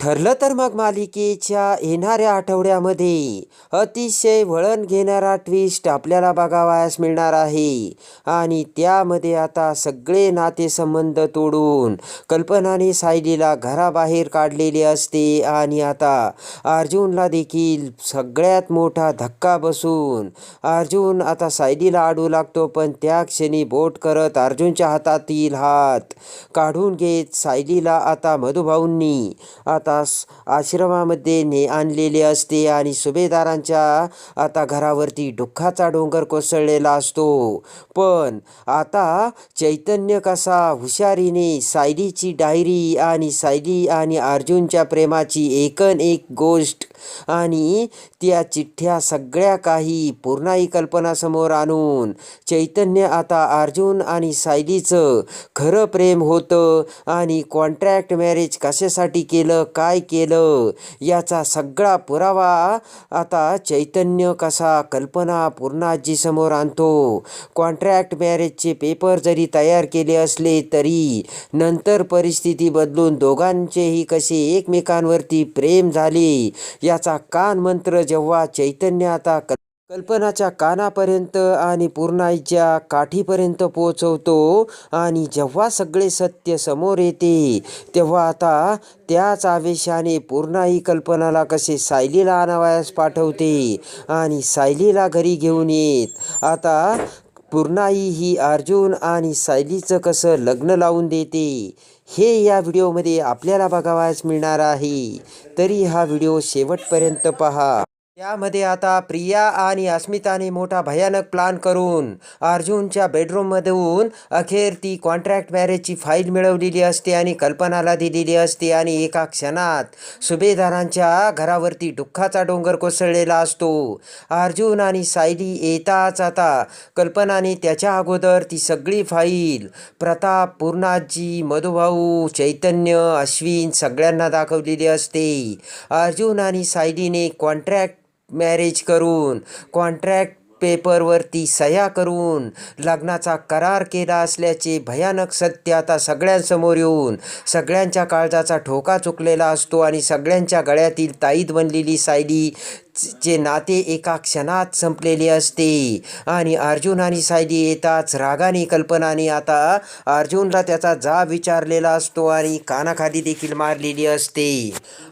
ठरलं तर मग मालिकेच्या येणाऱ्या आठवड्यामध्ये अतिशय वळण घेणारा ट्विस्ट आपल्याला बघावयास मिळणार आहे. आणि त्यामध्ये आता सगळे नातेसंबंध तोडून कल्पनाने सायलीला घराबाहेर काढलेले असते आणि आता अर्जुनला देखील सगळ्यात मोठा धक्का बसून अर्जुन आता सायलीला आडू लागतो पण त्या क्षणी बोट करत अर्जुनच्या हातातील हात काढून घेत सायलीला आता मधुभाऊंनी आता तास आश्रमामध्ये ने आणलेले असते आणि सुभेदारांच्या आता घरावरती दुःखाचा डोंगर कोसळलेला असतो. पण आता चैतन्य कसा हुशारीने सायलीची डायरी आणि सायली आणि अर्जुनच्या प्रेमाची एकन एक गोष्ट आणि त्या चिठ्ठ्या सगळ्या काही पूर्णाई कल्पनासमोर आणून चैतन्य आता अर्जुन आणि सायलीचं खरं प्रेम होतं आणि कॉन्ट्रॅक्ट मॅरेज कशासाठी केलं काय केलं? याचा सगळा पुरावा आता चैतन्य कसा कल्पना पूर्णाजी समोर आणतो. कॉन्ट्रॅक्ट मॅरेजचे पेपर जरी तयार केले असले तरी नंतर परिस्थिती बदलून दोघांचेही कसे एकमेकांवरती प्रेम झाले? याचा कान मंत्र जेव्हा चैतन्य आता कल कल्पनाच्या कानापर्यंत आणि पूर्णाईच्या काठीपर्यंत पोचवतो आणि जेव्हा सगळे सत्य समोर येते तेव्हा आता त्याच आवेशाने पूर्णाई कल्पनाला कसे सायलीला आणावयास पाठवते आणि सायलीला घरी घेऊन येत. आता पूर्णाई ही अर्जुन आणि सायलीचं कसं लग्न लावून देते हे या व्हिडिओमध्ये आपल्याला बघावयास मिळणार आहे. तरी हा व्हिडिओ शेवटपर्यंत पहा. त्यामध्ये आता प्रिया आणि अस्मिताने मोठा भयानक प्लान करून अर्जुनच्या बेडरूममधून अखेर ती कॉन्ट्रॅक्ट मॅरेजची फाईल मिळवलेली असते आणि कल्पनाला दिलेली असते. आणि एका क्षणात सुभेदारांच्या घरावरती दुःखाचा डोंगर कोसळलेला असतो. अर्जुन आणि सायली येताच आता कल्पनाने त्याच्या अगोदर ती सगळी फाईल प्रताप पूर्णाजी मधुभाऊ चैतन्य अश्विन सगळ्यांना दाखवलेली असते. अर्जुन आणि सायलीने कॉन्ट्रॅक्ट मॅरेज करून कॉन्ट्रॅक्ट पेपरवरती सह्या करून लग्नाचा करार केला असल्याचे भयानक सत्य आता सगळ्यांसमोर येऊन सगळ्यांच्या काळजाचा ठोका चुकलेला असतो आणि सगळ्यांच्या गळ्यातील ताईद बनलेली सायली चे नाते एका क्षणात संपलेले असते. आणि अर्जुन आणि सायली येताच रागाने कल्पनाने आता अर्जुनला त्याचा जाब विचारलेला असतो आणि कानाखाली देखील मारलेली असते.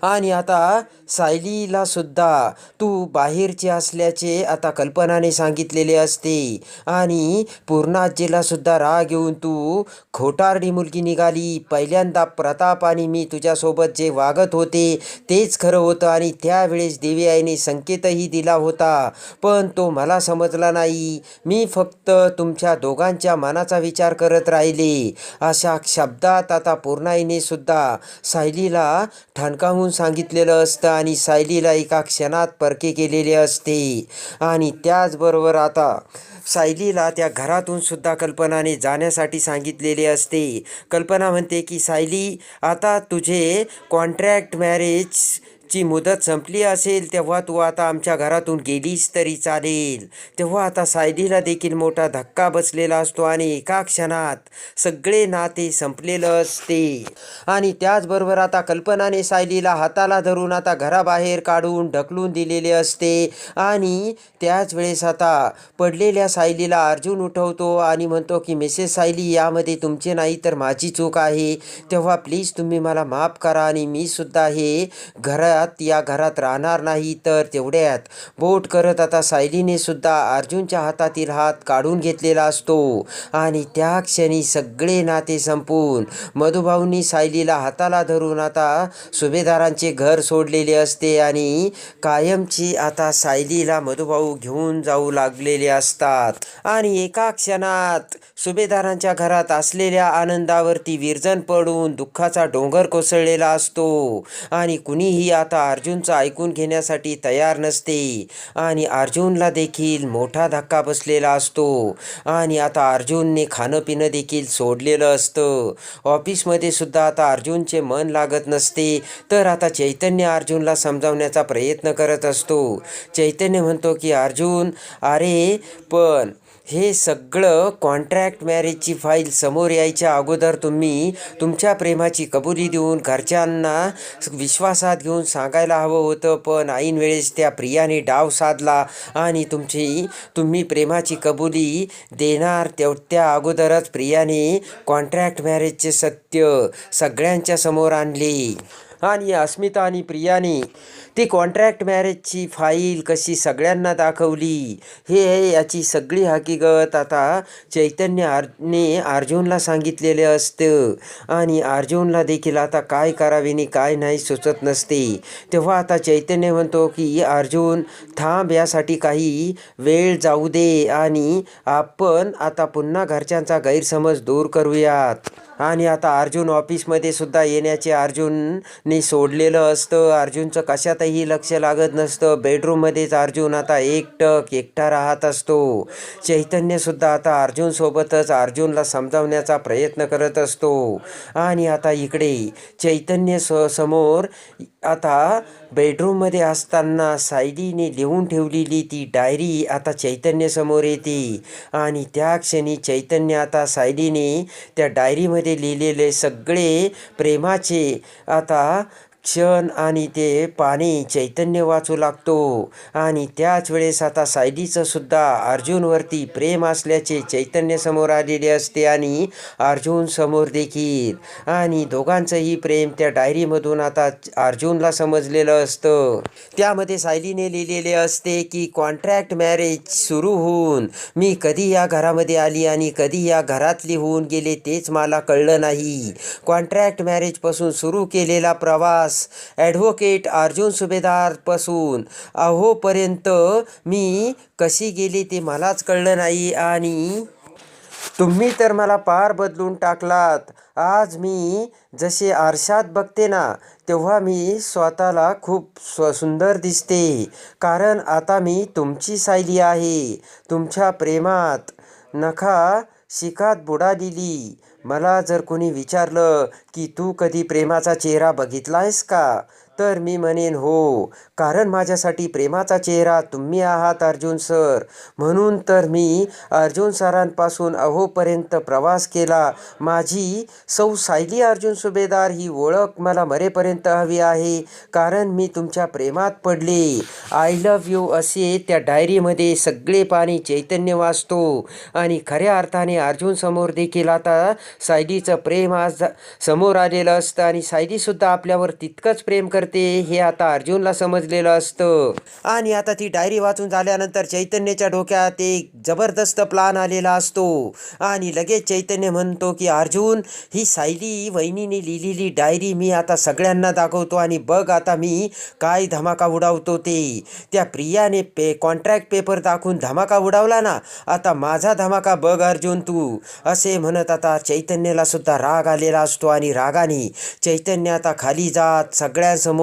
आणि आता सायलीला सुद्धा तू बाहेरची असल्याचे आता कल्पनाने सांगितलेले असते. आणि पूर्णाजीला सुद्धा राग येऊन तू खोटारडी मुलगी निघाली. पहिल्यांदा प्रताप आणि मी तुझ्यासोबत जे वागत होते तेच खरं होतं आणि त्यावेळेस देवी आईने संकेतही दिला होता. पण तो मला समजला नाही. मी फक्त तुमच्या दोघांच्या मनाचा विचार करत राहिले. अशा शब्दात आता पूर्णाईने सुद्धा सायलीला ठणकावून सांगितलेलं असतं आणि सायलीला एका क्षणात परके केलेले असते. आणि त्याचबरोबर आता. सायलीला त्या घरातून सुद्धा कल्पनाने जाण्यासाठी सांगितलेले असते. कल्पना म्हणते की सायली आता तुझे कॉन्ट्रॅक्ट मॅरेज ची मुदत संपली असेल तेव्हा तू आता आमच्या घरातून गेलीस तरी चालेल. तेव्हा आता सायलीला देखील मोठा धक्का बसलेला असतो आणि एका क्षणात सगळे नाते संपलेलं असते. आणि त्याचबरोबर आता कल्पनाने सायलीला हाताला धरून आता घराबाहेर काढून ढकलून दिलेले असते. आणि त्याच वेळेस आता पडलेल्या सायलीला अर्जुन उठवतो आणि म्हणतो की मिसेस सायली यामध्ये तुमचे नाही तर माझी चूक आहे. तेव्हा प्लीज तुम्ही मला माफ करा आणि मी सुद्धा हे घरात या घरात राहणार नाही तर तेवढ्यात. बोट करत आता सायलीने सुद्धा अर्जुनच्या हातातील हात काढून घेतलेला असतो. आणि त्या क्षणी सगळे नाते संपून मधुभाऊंनी सायलीला हाताला धरून आता सुभेदारांचे घर सोडलेले असते आणि कायमची आता सायलीला मधुभाऊ घेऊन जाऊ लागलेले असतात. आणि एका क्षणात सुभेदारांच्या घरात असलेल्या आनंदावरती विरजन पडून दुःखाचा डोंगर कोसळलेला असतो. आणि कुणीही आता अर्जुनचं ऐकून घेण्यासाठी तयार नसते आणि अर्जुनला देखील मोठा धक्का बसलेला असतो. आणि आता अर्जुनने खाणं पिणं देखील सोडलेलं असतं. ऑफिसमध्ये सुद्धा आता अर्जुनचे मन लागत नसते. तर आता चैतन्य अर्जुनला समजावण्याचा प्रयत्न करत असतो. चैतन्य म्हणतो की अर्जुन अरे पण हे सगळं कॉन्ट्रॅक्ट मॅरेजची फाईल समोर यायच्या अगोदर तुम्ही तुमच्या प्रेमाची कबुली देऊन घरच्यांना विश्वासात घेऊन सांगायला हवं होतं. पण ऐन वेळेस त्या प्रियाने डाव साधला आणि तुमची तुम्ही प्रेमाची कबुली देणार तेव त्या अगोदरच प्रियाने कॉन्ट्रॅक्ट मॅरेजचे सत्य सगळ्यांच्या समोर आणले. आणि अस्मिता आणि प्रियाने ती कॉन्ट्रॅक्ट मॅरेजची फाईल कशी सगळ्यांना दाखवली? हे याची सगळी हकीकत आता चैतन्य आरने अर्जुनला सांगितलेले असतं. आणि अर्जुनला देखील आता काय करावे आणि काय नाही सुचत नसते. तेव्हा आता चैतन्य म्हणतो की अर्जुन थांब यासाठी काही वेळ जाऊ दे आणि आपण आता पुन्हा घरच्यांचा गैरसमज दूर करूयात. आणि आता अर्जुन ऑफिसमध्ये सुद्धा येण्याचे अर्जुनने सोडलेलं असतं. अर्जुनचं कशातही लक्ष लागत नसतं. बेडरूममध्येच अर्जुन आता एकटक एकटा राहत असतो. चैतन्यसुद्धा आता अर्जुनसोबतच अर्जुनला समजावण्याचा प्रयत्न करत असतो. आणि आता इकडे चैतन्य स समोर आता बेडरूममध्ये असताना सायलीने लिहून ठेवलेली ती डायरी आता चैतन्यसमोर येते. आणि त्या क्षणी चैतन्य आता सायलीने त्या डायरीमध्ये लिहिलेले सगळे प्रेमाचे आता क्षण आणि ते पाणी चैतन्य वाचू लागतो. आणि त्याच वेळेस आता सायलीचं सुद्धा अर्जुनवरती प्रेम असल्याचे चैतन्य समोर आलेले असते आणि अर्जुन समोर देखील. आणि दोघांचंही प्रेम त्या डायरीमधून आता अर्जुनला समजलेलं असतं. त्यामध्ये सायलीने लिहिलेले असते की कॉन्ट्रॅक्ट मॅरेज सुरू होऊन मी कधी या घरामध्ये आली आणि कधी या घरातली होऊन गेले तेच मला कळलं नाही. कॉन्ट्रॅक्ट मॅरेजपासून सुरू केलेला प्रवास ॲडव्होकेट अर्जुन सुभेदारपासून अहोपर्यंत मी कशी गेली ते मलाच कळलं नाही आणि तुम्ही तर मला पार बदलून टाकलात. आज मी जसे आरशात बघते ना तेव्हा मी स्वतःला खूप स्व सुंदर दिसते. कारण आता मी तुमची सायली आहे. तुमच्या प्रेमात नखा शिकात बुडालेली मला जर कोणी विचारलं की तू कधी प्रेमाचा चेहरा बघितला आहेस का? तर मी म्हणेन हो कारण माझ्यासाठी प्रेमाचा चेहरा तुम्ही आहात अर्जुन सर. म्हणून तर मी अर्जुन सरांपासून अहोपर्यंत प्रवास केला. माझी सौ सायली अर्जुन सुभेदार ही ओळख मला मरेपर्यंत हवी आहे कारण मी तुमच्या प्रेमात पडले. आय लव्ह यू असे त्या डायरीमध्ये सगळे पाणी चैतन्य वाचतो. आणि खऱ्या अर्थाने अर्जुन समोर देखील आता सायलीचं प्रेम आज समोर आलेलं असतं. आणि सायलीसुद्धा आपल्यावर तितकंच प्रेम करते. हे आता अर्जुनला समजलेलं असतं. आणि आता ती डायरी वाचून झाल्यानंतर चैतन्याच्या डोक्यात एक जबरदस्त प्लान आलेला असतो. आणि लगेच चैतन्य म्हणतो की अर्जुन ही सायली वहिनीने लिहिलेली डायरी मी आता सगळ्यांना दाखवतो आणि बघ आता मी काय धमाका उडावतो ते. त्या प्रियाने पे कॉन्ट्रॅक्ट पेपर दाखवून धमाका उडावला ना आता माझा धमाका बघ अर्जुन तू. असे म्हणत आता चैतन्याला सुद्धा राग आलेला असतो आणि रागाने चैतन्य आता खाली जात सगळ्यांसमोर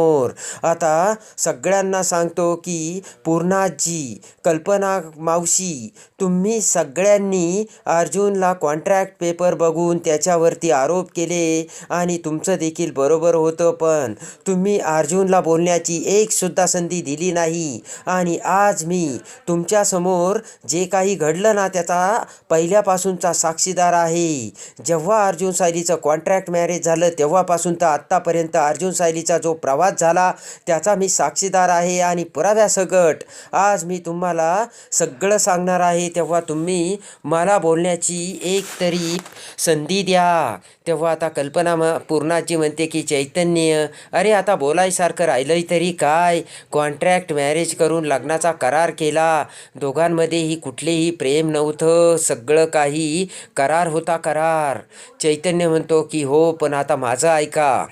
आता सगळ्यांना सांगतो की पूर्णाजी कल्पना मावशी तुम्ही सगळ्यांनी अर्जुनला कॉन्ट्रॅक्ट पेपर बघून त्याच्यावरती आरोप केले आणि तुमचं देखील बरोबर होतं पण तुम्ही अर्जुनला बोलण्याची एक सुद्धा संधी दिली नाही. आणि आज मी तुमच्यासमोर जे काही घडलं ना त्याचा पहिल्यापासूनचा साक्षीदार आहे. जेव्हा अर्जुन सायलीचं कॉन्ट्रॅक्ट मॅरेज झालं तेव्हापासून तर आत्तापर्यंत अर्जुन सायलीचा जो प्रवास झाला. त्याचा मी साक्षीदार आहे आणि पुराव्यासकट आज मी तुम्हाला सगळं सांगणार आहे. तेव्हा तुम्ही मला बोलण्याची एक तरी संधी द्या. तेव्हा आता कल्पना म पूर्णाची म्हणते की चैतन्य अरे आता बोलायसारखं राहिलंय तरी काय? कॉन्ट्रॅक्ट मॅरेज करून लग्नाचा करार केला. दोघांमध्येही कुठलेही प्रेम नव्हतं. सगळं काही करार होता करार. चैतन्य म्हणतो की हो पण आता माझं ऐका.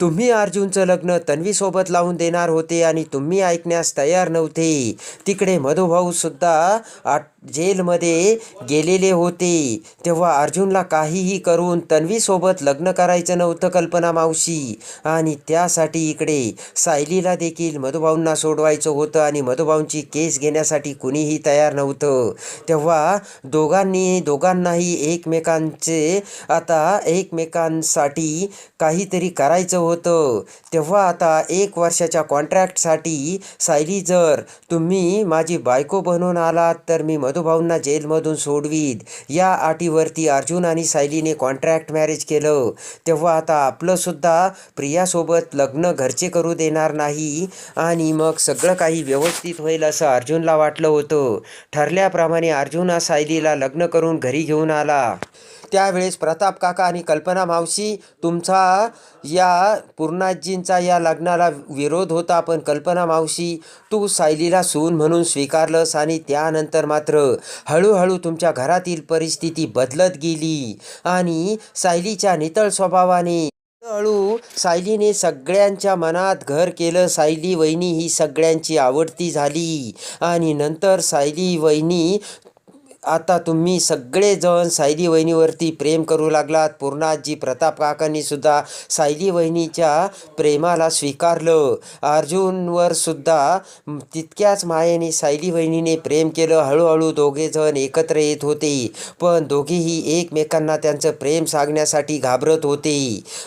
तुम्ही अर्जुनचं लग्न तन्वीसोबत लावून देणार होते आणि तुम्ही ऐकण्यास तयार नव्हते. तिकडे मधुभाऊसुद्धा आट जेलमध्ये गेलेले होते. तेव्हा अर्जुनला काहीही करून तन्वीसोबत लग्न करायचं नव्हतं कल्पना मावशी. आणि त्यासाठी इकडे सायलीला देखील मधुभाऊंना सोडवायचं होतं आणि मधुभाऊंची केस घेण्यासाठी कुणीही तयार नव्हतं. तेव्हा दोघांनी दोघांनाही एकमेकांचे आता एकमेकांसाठी काहीतरी करायचं होतं. तेव्हा आता एक वर्षाच्या कॉन्ट्रॅक्टसाठी सायली जर तुम्ही माझी बायको बनवून आलात तर मी मधुभाऊंना जेलमधून सोडवीत या अटीवरती अर्जुन आणि सायलीने कॉन्ट्रॅक्ट मॅरेज केलं. तेव्हा आता आपलंसुद्धा प्रियासोबत लग्न घरचे करू देणार नाही आणि मग सगळं काही व्यवस्थित होईल असं अर्जुनला वाटलं होतं. ठरल्याप्रमाणे अर्जुन हा सायलीला लग्न करून घरी घेऊन आला. त्यावेळेस प्रताप काका आणि कल्पना मावशी तुमचा या पूर्णाजींचा या लग्नाला विरोध होता पण कल्पना मावशी तू सायलीला सून म्हणून स्वीकारलंस आणि त्यानंतर मात्र हळूहळू तुमच्या घरातील परिस्थिती बदलत गेली आणि सायलीच्या नितळ स्वभावाने हळू सायलीने सगळ्यांच्या मनात घर केलं. सायली वहिनी ही सगळ्यांची आवडती झाली आणि नंतर सायली वहिनी आता तुम्ही सगळेजण सायली वहिनीवरती प्रेम करू लागलात. पूर्णाजी प्रताप काकांनीसुद्धा सायली वहिनीच्या प्रेमाला स्वीकारलं. अर्जुनवर सुद्धा तितक्याच मायेने सायली वहिनीने प्रेम केलं. हळूहळू दोघेजण एकत्र येत होते. पण दोघेही एकमेकांना त्यांचं प्रेम सांगण्यासाठी घाबरत होते.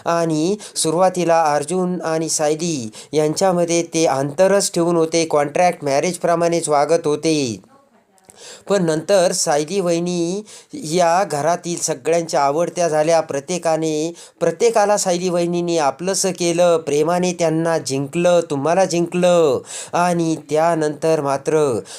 आणि सुरुवातीला अर्जुन आणि सायली यांच्यामध्ये ते अंतरच ठेवून होते. कॉन्ट्रॅक्ट मॅरेजप्रमाणेच वागत होते. पण नंतर सायली वहिनी या घरातील सगळ्यांच्या आवडत्या झाल्या. प्रत्येकाने प्रत्येकाला सायली वहिनीने आपलंसं केलं प्रेमाने त्यांना जिंकलं तुम्हाला जिंकलं. आणि त्यानंतर मात्र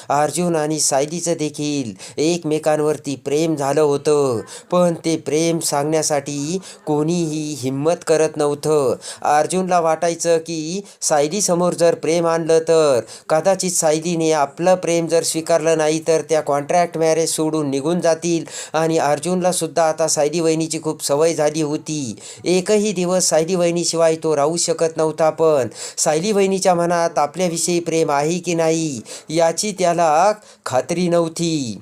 अर्जुन आणि सायलीचं देखील एकमेकांवरती प्रेम झालं होतं. पण ते प्रेम सांगण्यासाठी कोणीही हिंमत करत नव्हतं. अर्जुनला वाटायचं की सायलीसमोर जर प्रेम आणलं तर कदाचित सायलीने आपलं प्रेम जर स्वीकारलं नाही तर त्या कॉन्ट्रॅक्ट मॅरेज सोडून निघून जातील. आणि अर्जुनला सुद्धा आता सायली वहिनीची खूप सवय झाली होती. एकही दिवस सायली वहिनीशिवाय तो राहू शकत नव्हता पण सायली वहिनीच्या मनात आपल्याविषयी प्रेम आहे की नाही याची त्याला खात्री नव्हती.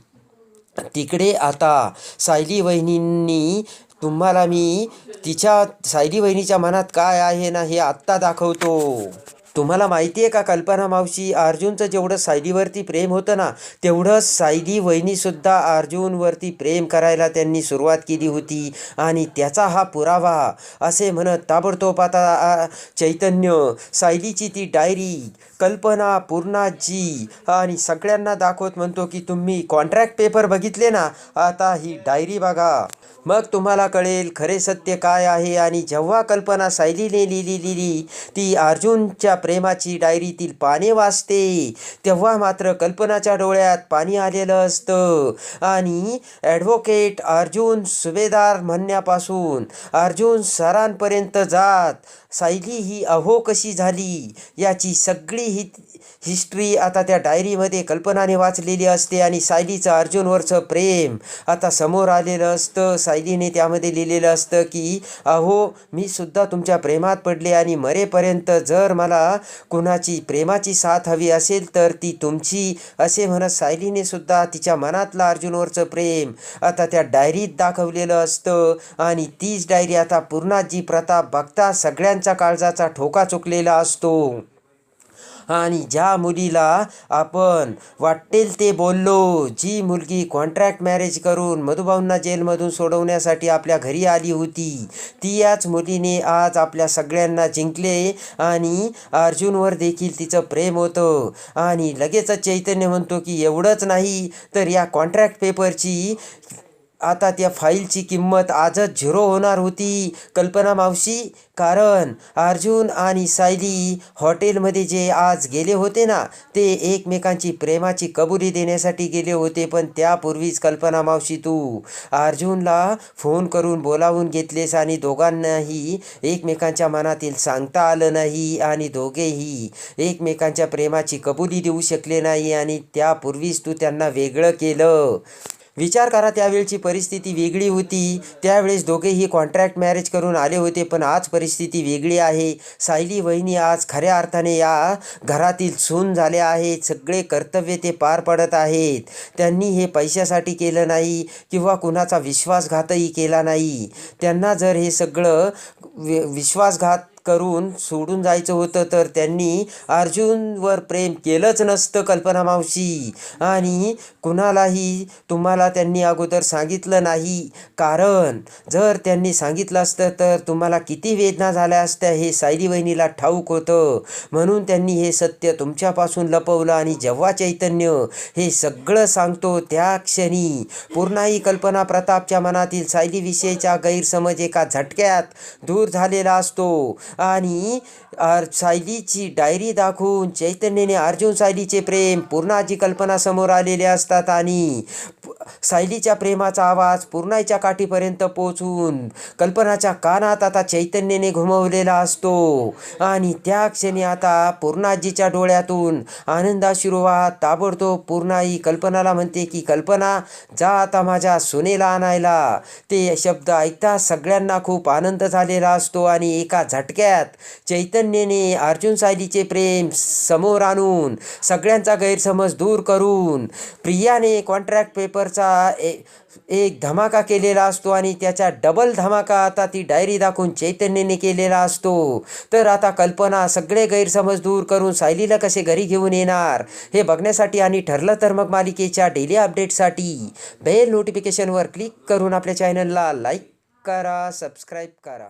तिकडे आता सायली वहिनींनी तुम्हाला मी तिच्या सायली वहिनीच्या मनात काय आहे ना हे आत्ता दाखवतो. तुम्हाला माहिती आहे का कल्पना मावशी? अर्जुनचं जेवढं सायलीवरती प्रेम होतं ना तेवढं सायली वहिनीसुद्धा अर्जुनवरती प्रेम करायला त्यांनी सुरुवात केली होती आणि त्याचा हा पुरावा असे म्हणत ताबडतोब आता चैतन्य सायलीची ती डायरी कल्पना पूर्णाजी आणि सगळ्यांना दाखवत म्हणतो की तुम्ही कॉन्ट्रॅक्ट पेपर बघितले ना? आता ही डायरी बघा. मग तुम्हाला कळेल खरे सत्य काय आहे आणि जेव्हा कल्पना सायलीने लिहिली लिहिली ती अर्जुनच्या प्रेमाची डायरीतील पाने वाचते तेव्हा मात्र कल्पनाच्या डोळ्यात पाणी आलेलं असतं. आणि ॲडव्होकेट अर्जुन सुभेदार म्हणण्यापासून अर्जुन सरांपर्यंत जात सायली ही अहो कशी झाली? याची सगळी ही हिस्ट्री आता त्या डायरीमध्ये कल्पनाने वाचलेली असते आणि सायलीचं अर्जुनवरचं प्रेम आता समोर आलेलं असतं. सायलीने त्यामध्ये लिहिलेलं असतं की अहो मी सुद्धा तुमच्या प्रेमात पडले आणि मरेपर्यंत जर मला कुणाची प्रेमाची साथ हवी असेल तर ती तुमची असे म्हणत सायलीने सुद्धा तिच्या मनातलं अर्जुनवरचं प्रेम आता त्या डायरीत दाखवलेलं असतं. आणि तीच डायरी आता पूर्णाजी प्रताप बघता सगळ्यांचा काळजाचा ठोका चुकलेला असतो. आणि ज्या मुलीला आपण वाटेल ते बोललो जी मुलगी कॉन्ट्रॅक्ट मॅरेज करून मधुभाऊंना जेलमधून सोडवण्यासाठी आपल्या घरी आली होती ती याच मुलीने आज आपल्या सगळ्यांना जिंकले आणि अर्जुनवर देखील तिचं प्रेम होतं. आणि लगेचच चैतन्य म्हणतो की एवढंच नाही तर या कॉन्ट्रॅक्ट पेपरची आता त्या फाईलची किंमत आजच झिरो होणार होती कल्पना मावशी. कारण अर्जुन आणि सायली हॉटेलमध्ये जे आज गेले होते ना ते एकमेकांची प्रेमाची कबुली देण्यासाठी गेले होते पण त्यापूर्वीच कल्पना मावशी तू. अर्जुनला फोन करून बोलावून घेतलेस आणि दोघांनाही एकमेकांच्या मनातील सांगता आलं नाही आणि दोघेही एकमेकांच्या प्रेमाची कबुली देऊ शकले नाही आणि त्यापूर्वीच तू त्यांना वेगळं केलं. विचार करा त्यावेळची परिस्थिती वेगळी होती. त्यावेळेस दोघेही कॉन्ट्रॅक्ट मॅरेज करून आले होते पण आज परिस्थिती वेगळी आहे. सायली वहिनी आज खऱ्या अर्थाने या घरातील सून झाल्या आहेत. सगळे कर्तव्य ते पार पडत आहेत. त्यांनी हे पैशासाठी केलं नाही किंवा कुणाचा विश्वासघातही केला नाही. त्यांना जर हे सगळं वि विश्वासघात करून सोडून जायचं होतं तर त्यांनी अर्जुनवर प्रेम केलंच नसतं कल्पना मावशी. आणि कुणालाही तुम्हाला त्यांनी अगोदर सांगितलं नाही. कारण जर त्यांनी सांगितलं असतं तर तुम्हाला किती वेदना झाल्या असत्या हे सायली वहिनीला ठाऊक होतं. म्हणून त्यांनी हे सत्य तुमच्यापासून लपवलं आणि जेव्हा चैतन्य हे सगळं सांगतो त्या क्षणी पूर्णाही कल्पना प्रतापच्या मनातील सायलीविषयीचा गैरसमज एका झटक्यात दूर झालेला असतो. आणि सायलीची डायरी दाखवून चैतन्याने अर्जुन सायलीचे प्रेम पूर्णाची कल्पना समोर आलेले असतात आणि सायलीच्या प्रेमाचा आवाज पूर्णाच्या काठीपर्यंत पोचून कल्पनाच्या कानात आता चैतन्याने घुमवलेला असतो. आणि त्या क्षणी आता पूर्णाजीच्या डोळ्यातून आनंदाश्रू वाहत ताबडतोब पूर्णाई कल्पनाला म्हणते की कल्पना जा आता माझ्या सुनेला आणायला. ते शब्द ऐकता सगळ्यांना खूप आनंद झालेला असतो आणि एका थोडक्यात चैतन्याने अर्जुन सायलीचे प्रेम समोर आणून सगळ्यांचा गैरसमज दूर करून प्रियाने कॉन्ट्रॅक्ट पेपरचा ए एक धमाका केलेला असतो आणि त्याचा डबल धमाका आता ती डायरी दाखवून चैतन्याने केलेला असतो. तर आता कल्पना सगळे गैरसमज दूर करून सायलीला कसे घरी घेऊन येणार? हे बघण्यासाठी आणि ठरलं तर मग मालिकेच्या डेली अपडेटसाठी बेल नोटिफिकेशनवर क्लिक करून आपल्या चॅनलला लाईक करा सबस्क्राईब करा.